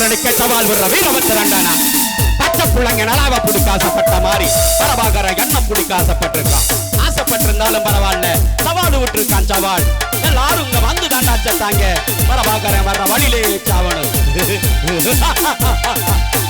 ஈஸ்வரனுக்கே சவால் விடுற வீரமற்ற தண்டனா பச்சை பிள்ளைங்க நலாவ பிடிக்க ஆசைப்பட்ட மாதிரி. பரவாகர எண்ணம் பிடிக்க ஆசைப்பட்டிருக்கான் ஆசைப்பட்டிருந்தாலும் பரவாயில்ல. சவால் விட்டுருக்கான் சவால். எல்லாரும் இங்க வந்து தாண்டா செத்தாங்க. பரவாகர வர்ற வழியிலே சாவணும்.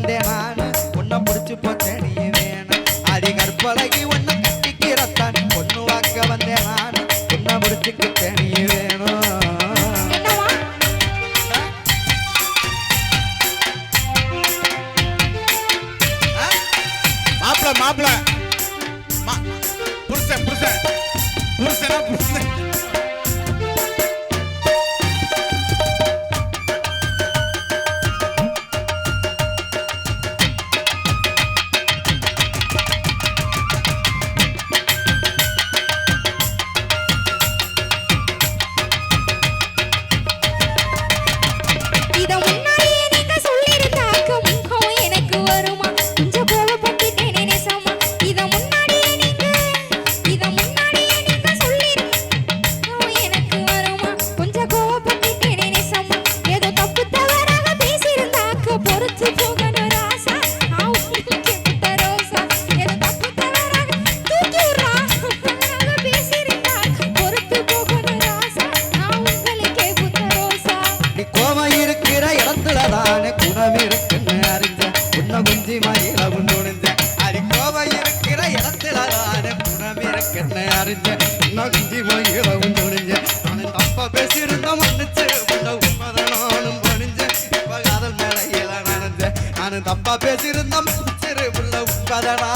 வந்தேன் நான் உன்னை பிடிச்சி போச்சேன் நீ வேணும். அடி கற்பலகி உன்னை கட்டிக்கிறத்தான் பொண்ணு வாக்க வந்தேன் உன்னை பிடிச்சிக்கிட்டு குணத்துல தானே குணம் இருக்குன்னு அறிஞ்ச உன்ன முஞ்சி மயில உன்னுணிஞ்ச அடிக்கோவை இருக்கிற இடத்துல தானே குணம் இருக்குன்னு அறிஞ்ச உன்ன முஞ்சி மயில உன்னுணிஞ்ச நான் தப்ப பேசியிருந்த மன்னிச்சு உள்ள உண்மதனும் பணிஞ்ச இப்ப காதல் மேல இல நான் தப்பா பேசியிருந்த மன்னிச்சு உள்ள உண்மதனா.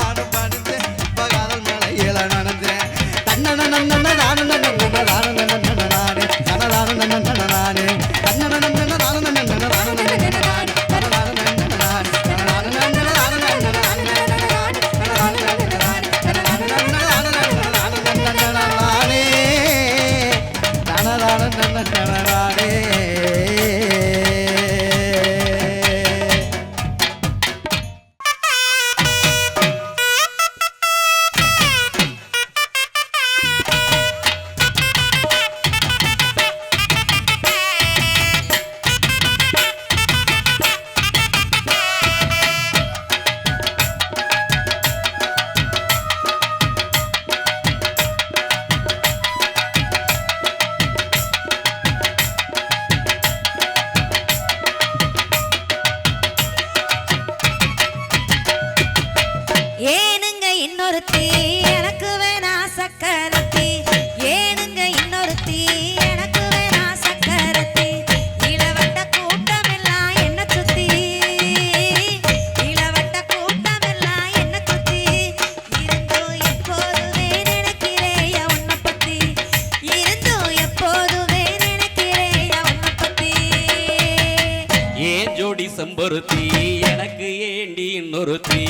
சம்பருத்தி எனக்கு ஏண்டி இன்னொருத்தி?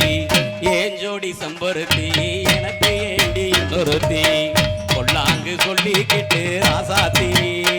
ஏன் ஜோடி சம்பருத்தி எனக்கு ஏண்டி இன்னொருத்தி? கொள்ளாங்கு சொல்லிக்கிட்டு ராசாத்தி.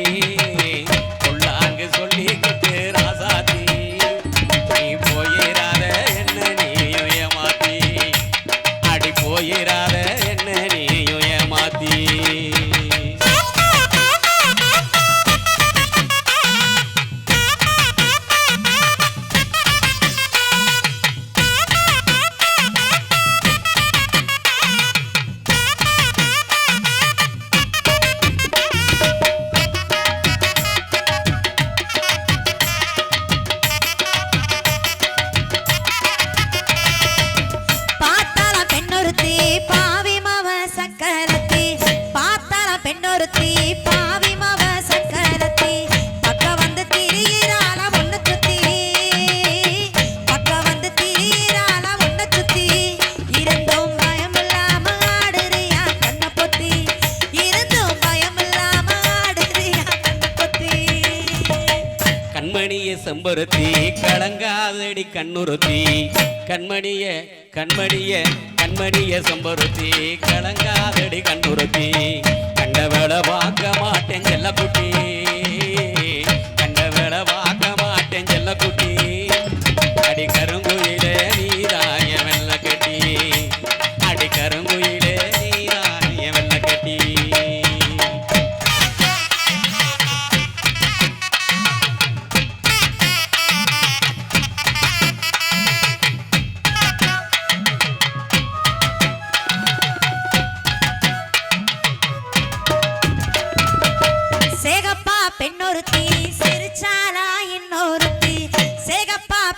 கண்மணிய செம்பருத்தி கலங்காதடி கண்ணுறுத்தி. கண்மணிய கண்மணிய கண்மணிய செம்பருத்தி கலங்காதடி கண்ணுறுத்தி. வேலை பார்க்க மாட்டேன் செல்ல குட்டி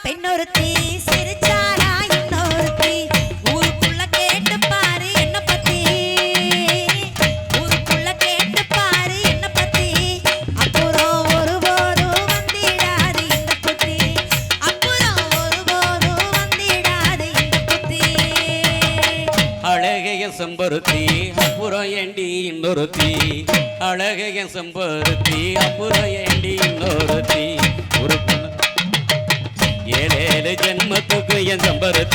பெண்ணொருத்தி சம்பரத்தை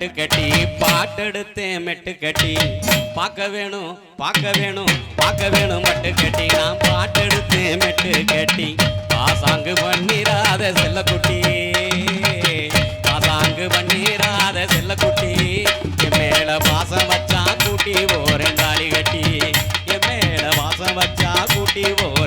மெட்டு கட்டி பாட்டெடுத்தேன் மெட்டு கட்டி. பார்க்க வேணும் பார்க்க வேணும் பார்க்க வேணும் மட்டு கட்டி. நான் பாட்டெடுத்தேன் மெட்டு கட்டி. காசாங்கு பண்ணிராத செல்லக்குட்டி. காசாங்கு பண்ணிராத செல்லக்குட்டி. என் மேல பாசம் வச்சா கூட்டி ஓரண்டாளி கட்டி. என் மேல பாசம் வச்சா கூட்டி ஓ